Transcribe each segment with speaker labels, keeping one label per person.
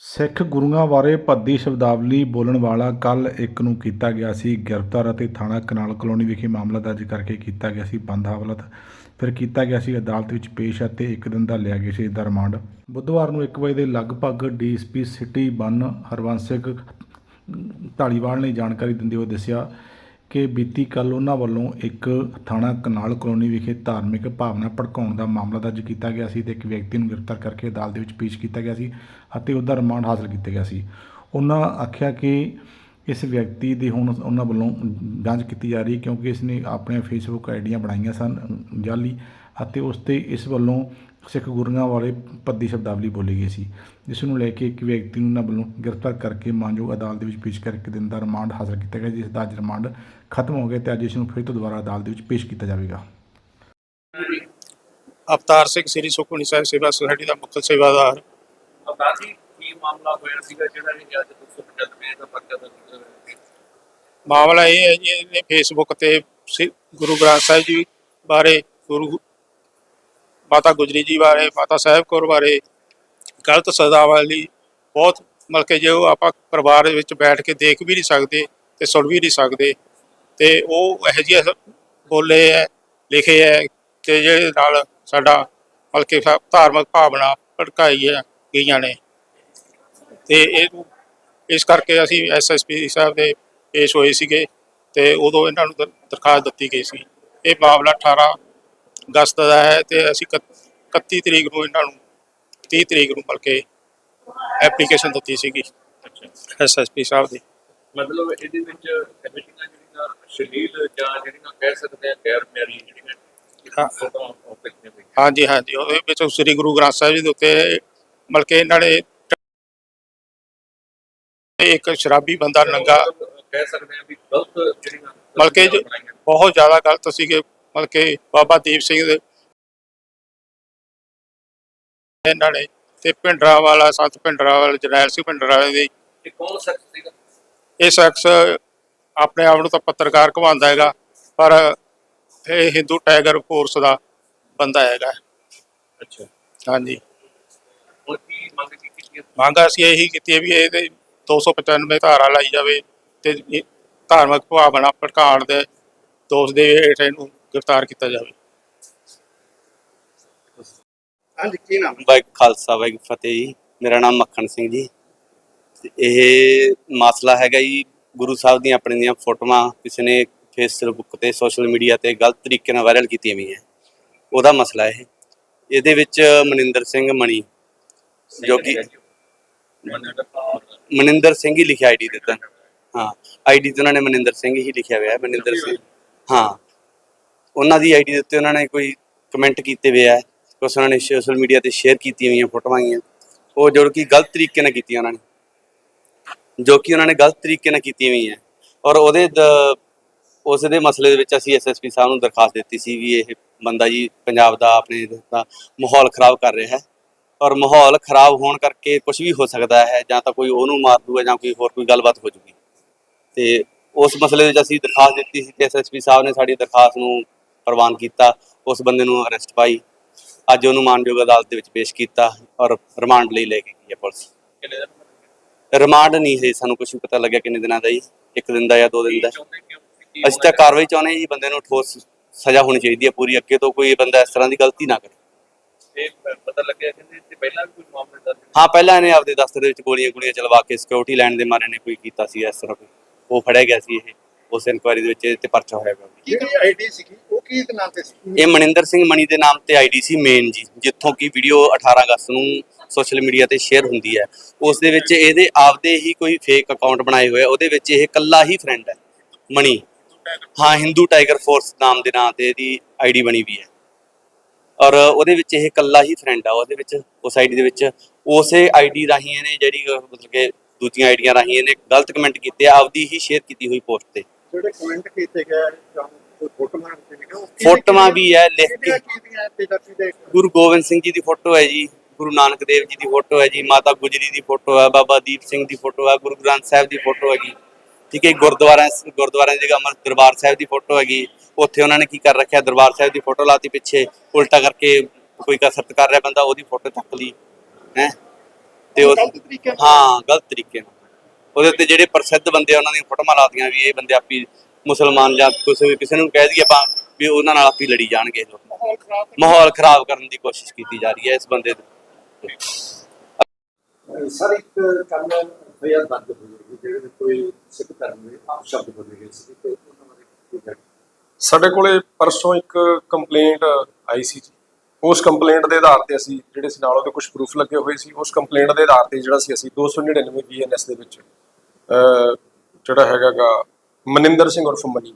Speaker 1: ਸਿੱਖ ਗੁਰੂਆਂ ਬਾਰੇ ਭੱਦੀ ਸ਼ਬਦਾਵਲੀ ਬੋਲਣ ਵਾਲਾ ਕੱਲ੍ਹ ਇੱਕ ਨੂੰ ਕੀਤਾ ਗਿਆ ਸੀ ਗ੍ਰਿਫਤਾਰ ਅਤੇ ਥਾਣਾ ਕਨਾਲ ਕਲੋਨੀ ਵਿਖੇ ਮਾਮਲਾ ਦਰਜ ਕਰਕੇ ਕੀਤਾ ਗਿਆ ਸੀ ਬੰਦ ਹਵਾਲਤ। ਫਿਰ ਕੀਤਾ ਗਿਆ ਸੀ ਅਦਾਲਤ ਵਿੱਚ ਪੇਸ਼ ਅਤੇ ਇੱਕ ਦਿਨ ਦਾ ਲਿਆ ਗਿਆ ਸੀ ਇਸਦਾ ਰਿਮਾਂਡ। ਬੁੱਧਵਾਰ ਨੂੰ 1 ਵਜੇ ਦੇ ਲਗਭਗ ਡੀਐਸਪੀ ਸਿਟੀ 1 ਹਰਵੰਸ ਸਿੰਘ ਢਾਲੀਵਾਲ ਨੇ ਜਾਣਕਾਰੀ ਦਿੰਦੇ ਹੋਏ ਦੱਸਿਆ ਕਿ ਬੀਤੀ ਕੱਲ ਉਹਨਾਂ ਵੱਲੋਂ ਇੱਕ ਥਾਣਾ ਕਨਾਲ ਕਲੋਨੀ ਵਿਖੇ ਧਾਰਮਿਕ ਭਾਵਨਾ ਭੜਕਾਉਣ ਦਾ ਮਾਮਲਾ ਦਰਜ ਕੀਤਾ ਗਿਆ ਸੀ ਤੇ ਇੱਕ ਵਿਅਕਤੀ ਨੂੰ ਗ੍ਰਿਫਤਾਰ ਕਰਕੇ ਅਦਾਲਤ ਦੇ ਵਿੱਚ ਪੇਸ਼ ਕੀਤਾ ਗਿਆ ਸੀ ਅਤੇ ਉਹਦਾ ਰਿਮਾਂਡ ਹਾਸਲ ਕੀਤਾ ਗਿਆ ਸੀ। ਉਹਨਾਂ ਆਖਿਆ ਕਿ ਇਸ ਵਿਅਕਤੀ ਦੀ ਹੁਣ ਉਹਨਾਂ ਵੱਲੋਂ ਜਾਂਚ ਕੀਤੀ ਜਾ ਰਹੀ ਕਿਉਂਕਿ ਇਸ ਨੇ ਆਪਣੇ ਫੇਸਬੁੱਕ ਆਈਡੀਆਂ ਬਣਾਈਆਂ ਸਨ, ਜਾਲੀ ਅਤੇ ਉਸ ਤੇ ਇਸ ਵੱਲੋਂ ਸਿੱਖ ਗੁਰੂਆਂ ਵਾਲੇ ਪੱਦੀ ਸ਼ਬਦਾਵਲੀ ਬੋਲੀ ਗਈ ਸੀ ਜਿਸ ਨੂੰ ਲੈ ਕੇ ਇੱਕ ਵਿਅਕਤੀ ਨੂੰ ਉਹਨਾਂ ਵੱਲੋਂ ਗ੍ਰਿਫਤਾਰ ਕਰਕੇ ਮਾਨਯੋਗ ਅਦਾਲਤ ਦੇ ਵਿੱਚ ਪੇਸ਼ ਕਰਕੇ ਦਿਨ ਦਾ ਰਿਮਾਂਡ ਹਾਸਲ ਕੀਤਾ ਗਿਆ ਜਿਸ ਦਾ ਅੱਜ ਰਿਮਾਂਡ ਖਤਮ ਹੋ ਗਿਆ ਤੇ ਅੱਜ ਇਸ ਨੂੰ ਫਿਰ ਤੋਂ ਦੁਬਾਰਾ ਅਦਾਲਤ ਦੇ ਵਿੱਚ ਪੇਸ਼ ਕੀਤਾ ਜਾਵੇਗਾ।
Speaker 2: ਅਵਤਾਰ ਸਿੰਘ ਸ੍ਰੀ ਸੁਖਮਨੀ ਸਾਹਿਬ ਸੇਵਾ ਸੁਸਾਇਟੀ ਦਾ ਮੁੱਖ ਸੇਵਾਦਾਰ।
Speaker 3: ਅਵਤਾਰ ਜੀ ਕੀ ਮਾਮਲਾ ਹੋਇਆ ਸੀਗਾ ਜਿਹੜਾ ਇਹ ਅੱਜ 295 ਦਾ ਪਰਚਾ ਦਰਜ ਹੋਇਆ
Speaker 2: ਮਾਮਲਾ ਇਹ ਹੈ ਜੀ ਇਹਨੇ ਫੇਸਬੁੱਕ ਤੇ ਗੁਰੂ ਗ੍ਰੰਥ ਸਾਹਿਬ ਜੀ ਬਾਰੇ ਗੁਰੂ ਮਾਤਾ ਗੁਜਰੀ ਜੀ ਬਾਰੇ, ਮਾਤਾ ਸਾਹਿਬ ਕੌਰ ਬਾਰੇ, ਗਲਤ ਸਦਾਵਾਲੀ ਬਹੁਤ ਮਤਲਬ ਕਿ ਉਹ ਆਪਾਂ ਪਰਿਵਾਰ ਵਿੱਚ ਬੈਠ ਕੇ ਦੇਖ ਵੀ ਨਹੀਂ ਸਕਦੇ ਤੇ ਸੁਣ ਵੀ ਨਹੀਂ ਸਕਦੇ ਤੇ ਉਹ ਇਹੋ ਜਿਹੇ ਬੋਲੇ ਹੈ ਲਿਖੇ ਹੈ ਕਿ ਜਿਹਦੇ ਨਾਲ ਸਾਡਾ ਮਤਲਬ ਕਿ ਧਾਰਮਿਕ ਭਾਵਨਾ ਭੜਕਾਈ ਹੈ ਗਈਆਂ ਨੇ। ਤੇ ਇਹ, ਇਸ ਕਰਕੇ ਅਸੀਂ ਐਸਐਸਪੀ ਸਾਹਿਬ ਦੇ ਪੇਸ਼ ਹੋਏ ਸੀਗੇ ਤੇ ਉਦੋਂ ਇਹਨਾਂ ਨੂੰ ਦਰ- ਦਰਖਾਸਤ ਦਿੱਤੀ ਗਈ ਸੀ। ਇਹ ਮਾਮਲਾ 18 ਅਗਸਤ ਦਾ ਹੈ ਤੇ ਅਸੀਂ ਇਕੱਤ- 31 ਤਰੀਕ ਨੂੰ ਇਹਨਾਂ ਨੂੰ 30 ਤਰੀਕ ਨੂੰ ਬਲਕਿ ਐਪਲੀਕੇਸ਼ਨ ਦਿੱਤੀ ਸੀਗੀ
Speaker 3: ਅੱਛਾ
Speaker 2: ਐਸਐਸਪੀ ਸਾਹਿਬ ਦੀ।
Speaker 3: ਮਤਲਬ ਇਹਦੇ ਵਿੱਚ ਕਮਿਟੀਆਂ ਜਿਹੜੀਆਂ ਸ਼ਲੀਲ ਜਾਂ ਜਿਹੜੀਆਂ ਕਹਿ ਸਕਦੇ ਆ ਗੈਰ ਮਿਆਰੀ ਜਿਹੜੀਆਂ
Speaker 2: ਹਾਂਜੀ ਹਾਂਜੀ ਉਹਦੇ ਵਿੱਚ ਸ੍ਰੀ ਗੁਰੂ ਗ੍ਰੰਥ ਸਾਹਿਬ ਜੀ ਦੇ ਉੱਤੇ ਬਲਕਿ ਇਹਨਾਂ ਨੇ ਇੱਕ ਸ਼ਰਾਬੀ ਬੰਦਾ ਨੰਗਾ
Speaker 3: ਕਹਿ ਸਕਦੇ ਆ ਵੀ ਗਲਤ ਜਿਹੜੀਆਂ
Speaker 2: ਕਿ
Speaker 3: ਬਣਾਈਆਂ।
Speaker 2: ਬਹੁਤ ਜ਼ਿਆਦਾ ਗਲਤ ਸੀਗੇ। ਮਤਲਬ ਕਿ ਬਾਬਾ ਦੀਪ ਸਿੰਘ ਦੇ ਇਹਨਾਂ ਨੇ ਤੇ ਭਿੰਡਰਾ ਵਾਲਾ ਸੰਤ ਭਿੰਡਰਾ ਵਾਲਾ ਜਰਨੈਲ ਸਿੰਘ ਭਿੰਡਰਾ ਵਾਲੇ ਦੀ
Speaker 3: ਇਹ ਕੌਣ ਸ਼ਖਸ ਸੀਗਾ?
Speaker 2: ਇਹ ਸ਼ਖਸ ਆਪਣੇ ਆਪ ਨੂੰ ਤਾਂ ਪੱਤਰਕਾਰ ਕਹਾਉਂਦਾ ਹੈਗਾ ਪਰ ਇਹ ਹਿੰਦੂ ਟਾਈਗਰ ਫੋਰਸ ਦਾ ਬੰਦਾ ਹੈਗਾ।
Speaker 3: ਅੱਛਾ।
Speaker 2: ਹਾਂਜੀ।
Speaker 3: ਹੁਣ ਕੀ ਮੰਗ ਕੀਤੀ?
Speaker 2: ਮੰਗ ਅਸੀਂ ਇਹੀ ਕੀਤੀ ਹੈ ਵੀ ਇਹਦੇ 295 ਧਾਰਾ ਲਾਈ ਜਾਵੇ ਤੇ ਧਾਰਮਿਕ ਭਾਵਨਾ ਭੜਕਾਉਣ ਦੇ ਦੋਸ਼ ਦੇ ਹੇਠ ਇਹਨੂੰ ਗ੍ਰਿਫਤਾਰ ਕੀਤਾ ਜਾਵੇ।
Speaker 4: ਹਾਂਜੀ ਕੀ ਨਾਮ?
Speaker 5: ਵਾਹਿਗੁਰੂ ਖਾਲਸਾ ਵਾਹਿਗੁਰੂ ਫਤਿਹ ਜੀ। ਮੇਰਾ ਨਾਮ ਮੱਖਣ ਸਿੰਘ ਜੀ। ਤੇ ਇਹ ਮਸਲਾ ਹੈਗਾ ਜੀ ਗੁਰੂ ਸਾਹਿਬ ਦੀਆਂ ਆਪਣੇ ਦੀਆਂ ਫੋਟੋਆਂ ਕਿਸੇ ਨੇ ਫੇਸਬੁੱਕ ਤੇ ਸੋਸ਼ਲ ਮੀਡੀਆ ਤੇ ਗਲਤ ਤਰੀਕੇ ਨਾਲ ਵਾਇਰਲ ਕੀਤੀਆਂ ਹੋਈਆਂ। ਉਹਦਾ ਮਸਲਾ ਇਹ। ਇਹਦੇ ਵਿੱਚ ਮਨਿੰਦਰ ਸਿੰਘ ਮਣੀ ਜੋ ਕਿ ਮਨਿੰਦਰ ਸਿੰਘ ਹੀ ਲਿਖਿਆ ਆਈਡੀ ਦਿੱਤਾ ਹਾਂ ਆਈਡੀ ਤੇ ਉਹਨਾਂ ਨੇ ਮਨਿੰਦਰ ਸਿੰਘ ਹੀ ਲਿਖਿਆ ਹੋਇਆ ਹੈ ਮਨਿੰਦਰ ਸਿੰਘ। ਹਾਂ। ਉਹਨਾਂ ਦੀ ਆਈਡੀ ਦੇ ਉੱਤੇ ਉਹਨਾਂ ਨੇ ਕੋਈ ਕਮੈਂਟ ਕੀਤੇ ਹੋਏ ਆ। ਕੁਛ ਉਹਨਾਂ ਨੇ ਸੋਸ਼ਲ ਮੀਡੀਆ ਤੇ ਸ਼ੇਅਰ ਕੀਤੀਆਂ ਹੋਈਆਂ, ਫੋਟੋਆਂ ਆਈਆਂ। ਉਹ ਜੋ ਕਿ ਗਲਤ ਤਰੀਕੇ ਨਾਲ ਕੀਤੀਆਂ ਉਹਨਾਂ ਨੇ। ਜੋ ਕਿ ਉਹਨਾਂ ਨੇ ਗਲਤ ਤਰੀਕੇ ਨਾਲ ਕੀਤੀਆਂ ਹੋਈਆਂ। ਔਰ ਉਹਦੇ ਦ- ਉਸ ਦੇ ਮਸਲੇ ਦੇ ਵਿੱਚ ਅਸੀਂ ਐਸਐਸਪੀ ਸਾਹਿਬ ਨੂੰ ਦਰਖਾਸਤ ਦਿੱਤੀ ਸੀ ਵੀ ਇਹ ਬੰਦਾ ਜੀ ਪੰਜਾਬ ਦਾ ਆਪਣੇ ਦਾ ਮਾਹੌਲ ਖਰਾਬ ਕਰ ਰਿਹਾ ਹੈ। ਔਰ ਮਾਹੌਲ ਖਰਾਬ ਹੋਣ ਕਰਕੇ ਕੁਝ ਵੀ ਹੋ ਸਕਦਾ ਹੈ, ਜਾਂ ਤਾਂ ਕੋਈ ਉਹਨੂੰ ਮਾਰ ਦੂਗਾ, ਜਾਂ ਕੋਈ ਹੋਰ ਕੋਈ ਗੱਲਬਾਤ ਹੋ ਜੂਗੀ। ਤੇ ਉਸ ਮਸਲੇ ਵਿੱਚ ਅਸੀਂ ਦਰਖਾਸਤ ਦਿੱਤੀ ਸੀ ਤੇ ਐਸਐਸਪੀ ਸਾਹਿਬ ਨੇ ਸਾਡੀ ਦਰਖਾਸਤ ਨੂੰ ਪ੍ਰਵਾਨ ਕੀਤਾ ਉਸ ਬੰਦੇ ਨੂੰ ਅਰੈਸਟ ਪਾਈ। ਅੱਜ ਉਹਨੂੰ ਮਾਨਯੋਗ ਅਦਾਲਤ ਦੇ ਵਿੱਚ ਪੇਸ਼ ਕੀਤਾ ਔਰ ਰਿਮਾਂਡ ਲਈ ਲੈ ਕੇ ਗਈ ਹੈ ਪੁਲਿਸ।
Speaker 3: ਕਿੰਨੇ ਦਿਨ
Speaker 5: ਰਿਮਾਂਡ ਨਹੀਂ ਹੈ ਸਾਨੂੰ ਕੁਝ ਪਤਾ ਲੱਗਿਆ ਕਿੰਨੇ ਦਿਨਾਂ ਦਾ ਜੀ ਇੱਕ ਦਿਨ ਦਾ ਜਾਂ ਦੋ ਦਿਨ ਦਾ।
Speaker 3: ਕਿ ਕੀ
Speaker 5: ਅਸੀਂ ਤਾਂ ਕਾਰਵਾਈ ਚਾਹੁੰਦੇ ਹਾਂ ਜੀ ਬੰਦੇ ਨੂੰ ਠੋਸ ਸਜ਼ਾ ਹੋਣੀ ਚਾਹੀਦੀ ਹੈ ਪੂਰੀ ਅੱਗੇ ਤੋਂ ਕੋਈ ਬੰਦਾ ਇਸ ਤਰ੍ਹਾਂ ਦੀ ਗਲਤੀ ਨਾ ਕਰੇ।
Speaker 3: ਇਹ ਪਤਾ ਲੱਗਿਆ ਕਿ ਤੇ ਪਹਿਲਾਂ ਵੀ ਕੋਈ ਮਾਮਲੇ ਦਰਜ
Speaker 5: ਹਾਂ ਪਹਿਲਾਂ ਇਹਨੇ ਆਪਦੇ ਦਫ਼ਤਰ ਦੇ ਵਿੱਚ ਗੋਲੀਆਂ ਗੋਲੀਆਂ ਚਲਵਾ ਕੇ ਸਿਕਿਉਰਿਟੀ ਲੈਣ ਦੇ ਮਾਰੇ ਨੇ ਕੋਈ ਕੀਤਾ ਸੀ ਇਸ ਤਰ੍ਹਾਂ ਉਹ ਫੜਿਆ ਗਿਆ ਸੀ ਇਹ ਉਸ ਇਨਕੁਆਇਰੀ ਦੇ ਵਿੱਚ ਤੇ ਪਰਚਾ ਹੋਇਆ ਗਿਆ
Speaker 4: ਜਿਹੜੀ ਆਈਡੀ ਸੀਗੀ? ਕੀ ਦੇ ਨਾਮ ਤੇ ਸੀ?
Speaker 5: ਇਹ ਮਨਿੰਦਰ ਸਿੰਘ ਮਣੀ ਦੇ ਨਾਮ ਤੇ ਆਈਡੀ ਸੀ ਮੇਨ ਜੀ ਜਿੱਥੋਂ ਕਿ ਵੀਡੀਓ 18 ਅਗਸਤ ਨੂੰ ਸੋਸ਼ਲ ਮੀਡੀਆ ਤੇ ਸ਼ੇਅਰ ਹੁੰਦੀ ਹੈ। ਉਸ ਦੇ ਵਿੱਚ ਇਹਦੇ ਆਪਦੇ ਹੀ ਕੋਈ ਫੇਕ ਅਕਾਊਂਟ ਬਣਾਏ ਹੋਏ ਆ ਉਹਦੇ ਵਿੱਚ ਇਹ ਕੱਲਾ ਹੀ ਫਰੈਂਡ ਹੈ ਮਣੀ। ਹਾਂ ਹਿੰਦੂ ਟਾਈਗਰ ਫੋਰਸ ਨਾਮ ਦੇ ਨਾਂ ਤੇ ਇਹਦੀ ਆਈਡੀ ਬਣੀ ਵੀ ਹੈ। ਔਰ ਉਹਦੇ ਵਿੱਚ ਇਹ ਕੱਲਾ ਹੀ ਫਰੈਂਡ ਆ ਉਹਦੇ ਵਿੱਚ ਉਸ ਆਈਡੀ ਦੇ ਵਿੱਚ ਉਸੇ ਆਈਡੀ ਰਾਹੀਂ ਇਹਨੇ ਜਿਹੜੀ ਮਤਲਬ ਕਿ ਦੂਜੀਆਂ ਆਈਡੀਆਂ ਰਾਹੀਂ ਇਹਨੇ ਗਲਤ ਕਮੈਂਟ ਕੀਤੇ ਆ, ਆਪਦੀ ਹੀ ਸ਼ੇਅਰ ਕੀਤੀ ਹੋਈ ਪੋਸਟ ਤੇ।
Speaker 4: ਜਿਹੜੇ ਕਮੈਂਟ ਕੀਤੇ ਗਏ ਜਾਂ ਕੋਈ ਫੋਟੋਆਂ ਦਿੱਤੇ ਗਏ ਉਹ
Speaker 5: ਫੋਟੋਆਂ ਵੀ ਹੈ ਲਿਖ ਕੇ। ਗੁਰੂ ਗੋਬਿੰਦ ਸਿੰਘ ਜੀ ਦੀ ਫੋਟੋ ਹੈ ਜੀ ਗੁਰੂ ਨਾਨਕ ਦੇਵ ਜੀ ਦੀ ਫੋਟੋ ਹੈ ਜੀ ਮਾਤਾ ਗੁਜਰੀ ਦੀ ਫੋਟੋ ਹੈ ਬਾਬਾ ਦੀਪ ਸਿੰਘ ਦੀ ਫੋਟੋ ਹੈ ਗੁਰੂ ਗ੍ਰੰਥ ਸਾਹਿਬ ਦੀ ਫੋਟੋ ਹੈਗੀ ਠੀਕ ਹੈ ਗੁਰਦੁਆਰਾ ਗੁਰਦੁਆਰਿਆਂ ਦੀ ਜਗ੍ਹਾ ਅਮਰ ਦਰਬਾਰ ਸਾਹਿਬ ਦੀ ਫੋਟੋ ਹੈਗੀ। ਉੱਥੇ ਉਹਨਾਂ ਨੇ ਕੀ ਕਰ ਰੱਖਿਆ ਦਰਬਾਰ ਸਾਹਿਬ ਦੀ ਫੋਟੋ ਲਾਤੀ ਪਿੱਛੇ ਉਲਟਾ ਕਰਕੇ ਕੋਈ ਕਸਰਤ ਕਰ ਰਿਹਾ ਬੰਦਾ ਉਹਦੀ ਫੋਟੋ ਚੱਕ ਲਈ ਹੈ। ਤੇ ਉਹ ਹਾਂ ਗਲਤ ਤਰੀਕੇ ਨਾਲ। ਉਹਦੇ ਉੱਤੇ ਜਿਹੜੇ ਪ੍ਰਸਿੱਧ ਬੰਦੇ ਉਹਨਾਂ ਦੀਆਂ ਫੋਟੋਆਂ ਲਾਤੀਆਂ ਵੀ ਇਹ ਬੰਦੇ ਆਪੀ ਮੁਸਲਮਾਨ ਜਾਂ ਕਿਸੇ ਕਿਸੇ ਨੂੰ ਕਹਿ ਦਈਏ ਆਪਾਂ ਵੀ ਉਹਨਾਂ ਨਾਲ ਆਪੀ ਲੜੀ ਜਾਣਗੇ
Speaker 4: ਮਾਹੌਲ ਖਰਾਬ
Speaker 5: ਕਰਨ ਦੀ ਕੋਸ਼ਿਸ਼ ਕੀਤੀ ਜਾ ਰਹੀ ਹੈ ਇਸ ਬੰਦੇ ਦੀ।
Speaker 4: ਸਰ ਇੱਕ ਕੱਲ ਫਰਿਆਦ ਦਰਜ ਹੋਈ ਹੈ ਜਿਹੜੇ ਵਿੱਚ ਕੋਈ ਸਿੱਖ ਧਰਮ ਦੇ ਆਪ ਸ਼ਬਦ ਬੋਲੇ ਗਏ ਸੀ ਤੇ ਉਹਨਾਂ ਬਾਰੇ ਕੀ ਕਹਿਣਾ?
Speaker 6: ਸਾਡੇ ਕੋਲੇ ਪਰਸੋਂ ਇੱਕ ਕੰਪਲੇਂਟ ਆਈ ਸੀ ਜੀ। ਉਸ ਕੰਪਲੇਂਟ ਦੇ ਆਧਾਰ ਤੇ ਅਸੀਂ ਜਿਹੜੇ ਸੀ ਨਾਲ ਉਹਦੇ ਕੁਝ ਪ੍ਰੂਫ ਲੱਗੇ ਹੋਏ ਸੀ। ਉਸ ਕੰਪਲੇਂਟ ਦੇ ਆਧਾਰ ਤੇ ਜਿਹੜਾ ਸੀ ਅਸੀਂ 299 ਬੀਐਨਐਸ ਦੇ ਵਿੱਚ ਅਹ, ਜਿਹੜਾ ਹੈਗਾਗਾ ਮਨਿੰਦਰ ਸਿੰਘ ਉਰਫ ਮਨੀ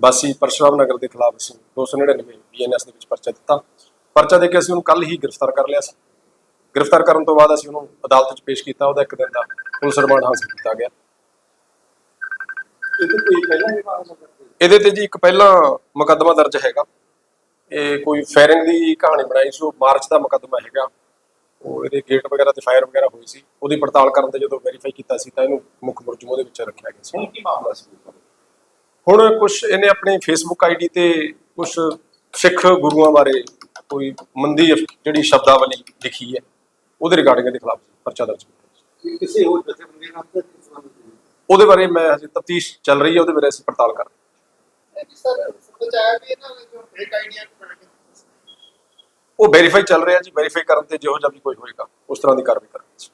Speaker 6: ਵਾਸੀ ਪਰਸ਼ਰਾਮ ਨਗਰ ਦੇ ਖਿਲਾਫ ਅਸੀਂ 299 ਬੀਐਨਐਸ ਦੇ ਵਿੱਚ ਪਰਚਾ ਦਿੱਤਾ। ਪਰਚਾ ਦੇ ਕੇ ਅਸੀਂ ਉਹਨੂੰ ਕੱਲ ਹੀ ਗ੍ਰਿਫਤਾਰ ਕਰ ਲਿਆ ਸੀ। ਗ੍ਰਿਫਤਾਰ ਕਰਨ ਤੋਂ ਬਾਅਦ ਅਸੀਂ ਉਹਨੂੰ ਅਦਾਲਤ 'ਚ ਪੇਸ਼ ਕੀਤਾ ਉਹਦਾ ਇੱਕ ਦਿਨ ਦਾ ਪੁਲਿਸ ਰਿਮਾਂਡ ਹਾਸਲ ਕੀਤਾ ਗਿਆ। ਇਹਦੇ ਤੇ ਜੀ ਇੱਕ ਪਹਿਲਾਂ ਮੁਕੱਦਮਾ ਦਰਜ ਹੈਗਾ। ਇਹ ਕੋਈ ਫਾਇਰਿੰਗ ਦੀ ਕਹਾਣੀ ਬਣਾਈ ਸੀ ਮਾਰਚ ਦਾ ਮੁਕੱਦਮਾ ਹੈਗਾ। ਉਹ ਇਹਦੇ ਗੇਟ ਵਗੈਰਾ ਤੇ ਫਾਇਰ ਵਗੈਰਾ ਹੋਈ ਸੀ। ਉਹਦੀ ਪੜਤਾਲ ਕਰਨ ਤੇ ਜਦੋਂ ਵੈਰੀਫਾਈ ਕੀਤਾ ਸੀ ਤਾਂ ਇਹਨੂੰ ਮੁੱਖ ਮੁਲਜ਼ਮ ਉਹਦੇ ਵਿੱਚ ਰੱਖਿਆ ਗਿਆ ਸੀ।
Speaker 4: ਹੁਣ ਕੀ ਮਾਮਲਾ ਸੀ?
Speaker 6: ਹੁਣ ਕੁਝ ਇਹਨੇ ਆਪਣੀ ਫੇਸਬੁੱਕ ਆਈਡੀ ਤੇ ਕੁਝ ਸਿੱਖ ਗੁਰੂਆਂ ਬਾਰੇ ਕੋਈ ਮੰਦੀ ਜਿਹੜੀ ਸ਼ਬਦਾਵਲੀ ਲਿਖੀ ਹੈ ਉਹਦੇ ਰਿਗਾਰਡਿੰਗ ਦੇ ਖਿਲਾਫ ਪਰਚਾ ਦਰਜ ਕੀਤਾ
Speaker 4: ਕਿਸੇ ਹੋਰ ਜਥੇਬੰਦੀ ਨਾਲ
Speaker 6: ਉਹਦੇ ਬਾਰੇ ਮੈਂ ਹਜੇ ਤਫਤੀਸ਼ ਚੱਲ ਰਹੀ ਹੈ ਉਹਦੇ ਬਾਰੇ ਅਸੀਂ ਪੜਤਾਲ ਕਰ ਉਹ ਵੈਰੀਫਾਈ ਚੱਲ ਰਿਹਾ ਜੀ ਵੈਰੀਫਾਈ ਕਰਨ ਤੇ ਜਿਹੋ ਜਿਹਾ ਵੀ ਕੋਈ ਹੋਏਗਾ ਉਸ ਤਰ੍ਹਾਂ ਦੀ ਕਾਰਵਾਈ ਕਰਾਂਗੇ